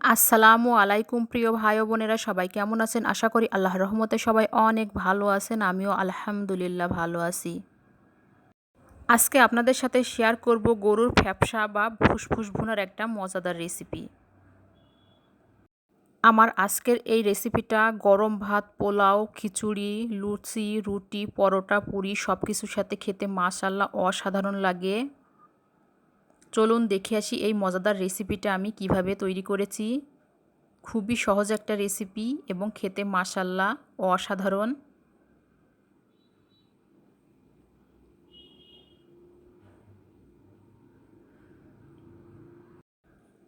আসসালামু আলাইকুম প্রিয় ভাই বোনেরা, সবাই কেমন আছেন? আশা করি আল্লাহর রহমতে সবাই অনেক ভালো আছেন, আমিও আলহামদুলিল্লাহ ভালো আছি। আজকে আপনাদের সাথে শেয়ার করব গরুর ফ্যাপসা বা ফুসফুস ভুনার একটা মজাদার রেসিপি আমার আজকের এই রেসিপিটা গরম ভাত, পোলাও, খিচুড়ি, লুচি, রুটি, পরোটা, পুরি সব কিছুর সাথে খেতে মাশাল্লাহ অসাধারণ লাগে। চলুন দেখে আসি এই মজাদার রেসিপিটা আমি কীভাবে তৈরি করেছি। খুবই সহজ একটা রেসিপি এবং খেতে মাসাল্লা অসাধারণ।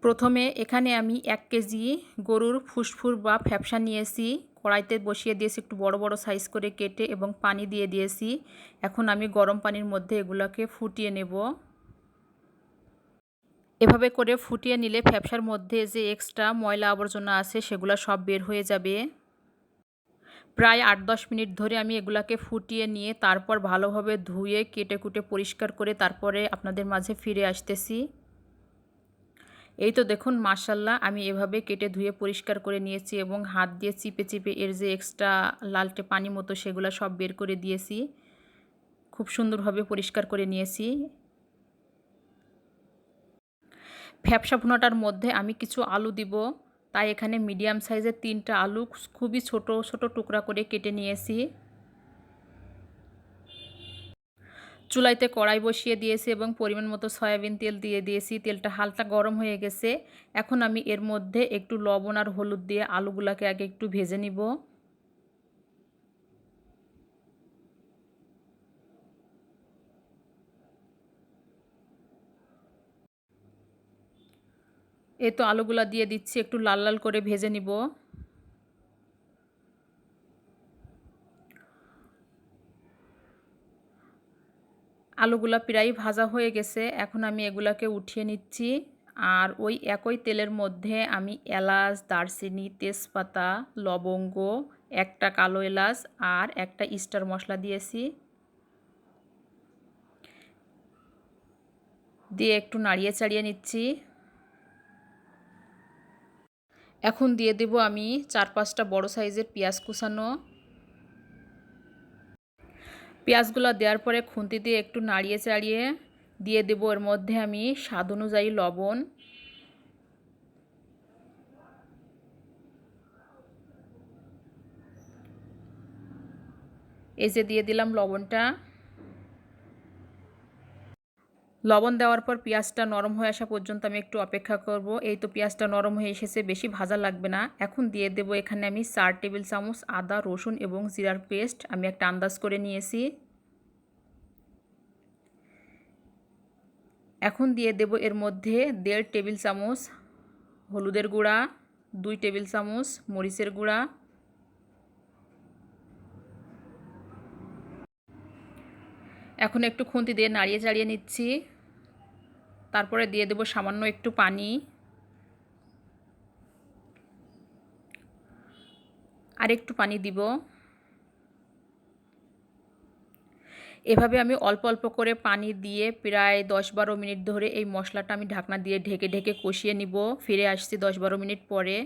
প্রথমে এখানে আমি এক কেজি গরুর ফুসফুর বা ফ্যাপসা নিয়েছি। কড়াইতে বসিয়ে দিয়েছি একটু বড় বড় সাইজ করে কেটে এবং পানি দিয়ে দিয়েছি। এখন আমি গরম পানির মধ্যে এগুলোকে ফুটিয়ে নেব। এভাবে করে ফুটিয়ে নিলে ফ্যাপসার মধ্যে যে এক্সট্রা ময়লা আবর্জনা আছে সেগুলো সব বের হয়ে যাবে। প্রায় আট দশ মিনিট ধরে আমি এগুলাকে ফুটিয়ে নিয়ে তারপর ভালোভাবে ধুয়ে, কেটে কুটে পরিষ্কার করে তারপরে আপনাদের মাঝে ফিরে আসতেছি। এই তো দেখুন মার্শাল্লাহ আমি এভাবে কেটে ধুয়ে পরিষ্কার করে নিয়েছি এবং হাত দিয়ে চিপে চিপে এর যে এক্সট্রা লালটে পানি মতো সেগুলো সব বের করে দিয়েছি। খুব সুন্দরভাবে পরিষ্কার করে নিয়েছি। ফ্যাপসা ভুনাটার মধ্যে আমি কিছু আলু দিব। তাই এখানে মিডিয়াম সাইজের তিনটা আলু খুবই ছোট ছোট টুকরা করে কেটে নিয়েছি। চুলাইতে কড়াই বসিয়ে দিয়েছি এবং পরিমাণ মতো সয়াবিন তেল দিয়ে দিয়েছি। তেলটা হালকা গরম হয়ে গেছে। এখন আমি এর মধ্যে একটু লবণ আর হলুদ দিয়ে আলুগুলাকে আগে একটু ভেজে নিব। এই তো আলুগুলা দিয়ে দিচ্ছি, একটু লাল লাল করে ভেজে নিব। আলুগুলা প্রায় ভাজা হয়ে গেছে, এখন আমি এগুলাকে উঠিয়ে নিচ্ছি। আর ওই একই তেলের মধ্যে আমি এলাচ, দারচিনি, তেজপাতা, লবঙ্গ, একটা কালো এলাচ আর একটা স্টার মশলা দিয়েছি। দিয়ে একটু নাড়িয়ে চাড়িয়ে নিচ্ছি। এখন দিয়ে দেব আমি চার পাঁচটা বড় সাইজের পেঁয়াজ কুচানো। পেঁয়াজগুলো দেওয়ার পরে খুন্তি দিয়ে একটু নাড়িয়ে চাড়িয়ে দিয়ে দেবো এর মধ্যে আমি স্বাদ অনুযায়ী লবণ। এই যে দিয়ে দিলাম লবণটা। লবণ দেওয়ার পর পেঁয়াজটা নরম হয়ে আসা পর্যন্ত আমি একটু অপেক্ষা করব। এই তো পেঁয়াজটা নরম হয়ে এসেছে, বেশি ভাজা লাগবে না। এখন দিয়ে দেব এখানে আমি চার টেবিল চামচ আদা, রসুন এবং জিরার পেস্ট। আমি একটা আন্দাজ করে নিয়েছি। এখন দিয়ে দেব এর মধ্যে দেড় টেবিল চামচ হলুদের গুঁড়া, দুই টেবিল চামচ মরিচের গুঁড়া এখন একটু খুন্তি দিয়ে নাড়িয়ে চাড়িয়ে নিচ্ছি। তারপরে দিয়ে দেব সামান্য একটু পানি। আর একটু পানি দিব। এভাবে আমি অল্প অল্প করে পানি দিয়ে প্রায় দশ বারো মিনিট ধরে এই মশলাটা আমি ঢাকনা দিয়ে ঢেকে ঢেকে কষিয়ে নিব। ফিরে আসছি দশ বারো মিনিট পরে।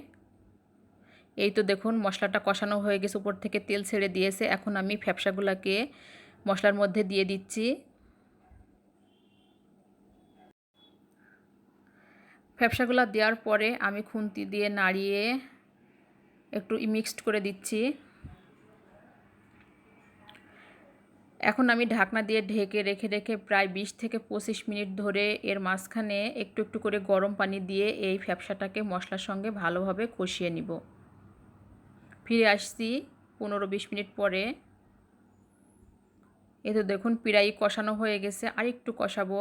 এই তো দেখুন মশলাটা কষানো হয়ে গেছে, উপর থেকে তেল ছেড়ে দিয়েছে। এখন আমি ফ্যাপসাগুলোকে মশলার মধ্যে দিয়ে দিচ্ছি। ফ্যাপসাগুলো দেওয়ার পরে আমি খুন্তি দিয়ে নাড়িয়ে একটু মিক্সড করে দিচ্ছি। এখন আমি ঢাকনা দিয়ে ঢেকে রেখে রেখে প্রায় বিশ থেকে পঁচিশ মিনিট ধরে এর মাঝখানে একটু একটু করে গরম পানি দিয়ে এই ফ্যাপসাটাকে মশলার সঙ্গে ভালোভাবে কষিয়ে নিব। ফিরে আসছি পনেরো বিশ মিনিট পরে। এ তো দেখুন পিড়াই কষানো হয়ে গেছে, আর একটু কষাবো।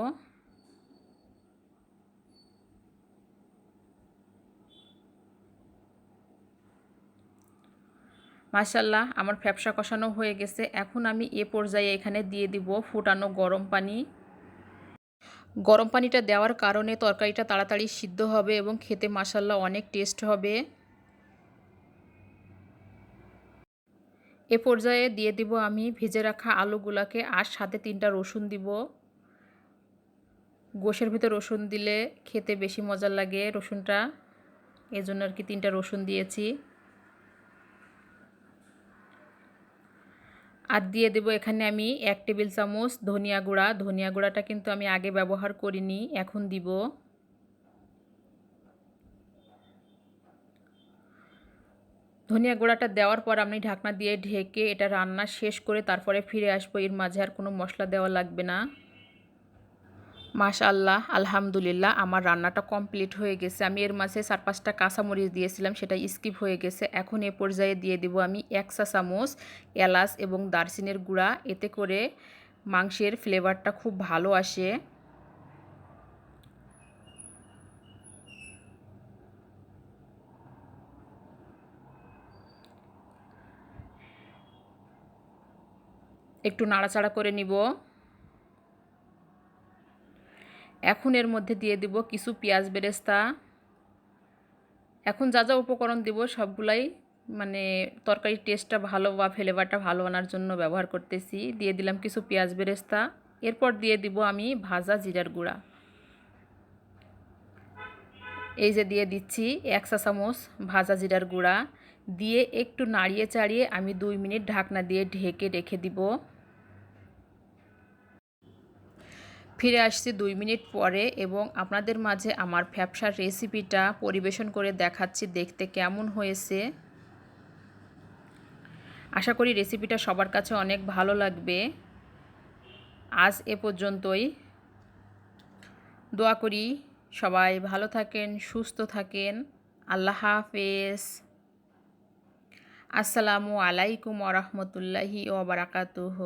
মাসাল্লাহ আমার ফ্যাপসা কষানো হয়ে গেছে। এখন আমি এ পর্যায়ে এখানে দিয়ে দিব ফুটানো গরম পানি। গরম পানিটা দেওয়ার কারণে তরকারিটা তাড়াতাড়ি সিদ্ধ হবে এবং খেতে মাসাল্লাহ অনেক টেস্ট হবে। এ পর্যায়ে দিয়ে দিব আমি ভেজে রাখা আলুগুলাকে আর সাথে তিনটা রসুন দিব। গোশের ভিতর রসুন দিলে খেতে বেশি মজা লাগে রসুনটা। এই জন্য আর কি তিনটা রসুন দিয়েছি। আর দিয়ে দেবো এখানে আমি এক টেবিল চামচ ধনিয়া গুঁড়া। ধনিয়া গুঁড়াটা কিন্তু আমি আগে ব্যবহার করিনি, এখন দিব। ধনিয়া গুঁড়াটা দেওয়ার পর আমি ঢাকনা দিয়ে ঢেকে এটা রান্না শেষ করে তারপরে ফিরে আসব। এর মাঝে আর কোনো মশলা দেওয়া লাগবে না। মাশাল্লাহ আলহামদুলিল্লাহ, আমার রান্নাটা কমপ্লিট হয়ে গেছে। আমি এর মাঝে চার পাঁচটা কাঁচামরিচ দিয়েছিলাম, সেটা স্কিপ হয়ে গেছে। এখন এ পর্যায়ে দিয়ে দিব আমি এক চা চামচ এলাচ এবং দারচিনির গুঁড়া। এতে করে মাংসের ফ্লেভারটা খুব ভালো আসে। একটু নাড়াচাড়া করে নিব। এখন এর মধ্যে দিয়ে দিব কিছু পেঁয়াজ বেরেস্তা। এখন যা যা উপকরণ দিব সবগুলাই মানে তরকারির টেস্টটা ভালো বা ফ্লেভারটা ভালো আনার জন্য ব্যবহার করতেছি। দিয়ে দিলাম কিছু পেঁয়াজ বেরেস্তা। এরপর দিয়ে দিব আমি ভাজা জিরার গুঁড়া। এই যে দিয়ে দিচ্ছি এক চা চামচ ভাজা জিরার গুঁড়া। দিয়ে একটু নাড়িয়ে চাড়িয়ে আমি দুই মিনিট ঢাকনা দিয়ে ঢেকে রেখে দিব। ফিরে আসছি দুই মিনিট পরে এবং আপনাদের মাঝে আমার ফ্যাপসার রেসিপিটা পরিবেশন করে দেখাচ্ছি দেখতে কেমন হয়েছে। আশা করি রেসিপিটা সবার কাছে অনেক ভালো লাগবে। আজ এ পর্যন্তই। দোয়া করি সবাই ভালো থাকেন, সুস্থ থাকেন। আল্লাহ হাফেজ। আসসালামু আলাইকুম ওরহমতুল্লাহি ওবরাকাতুহ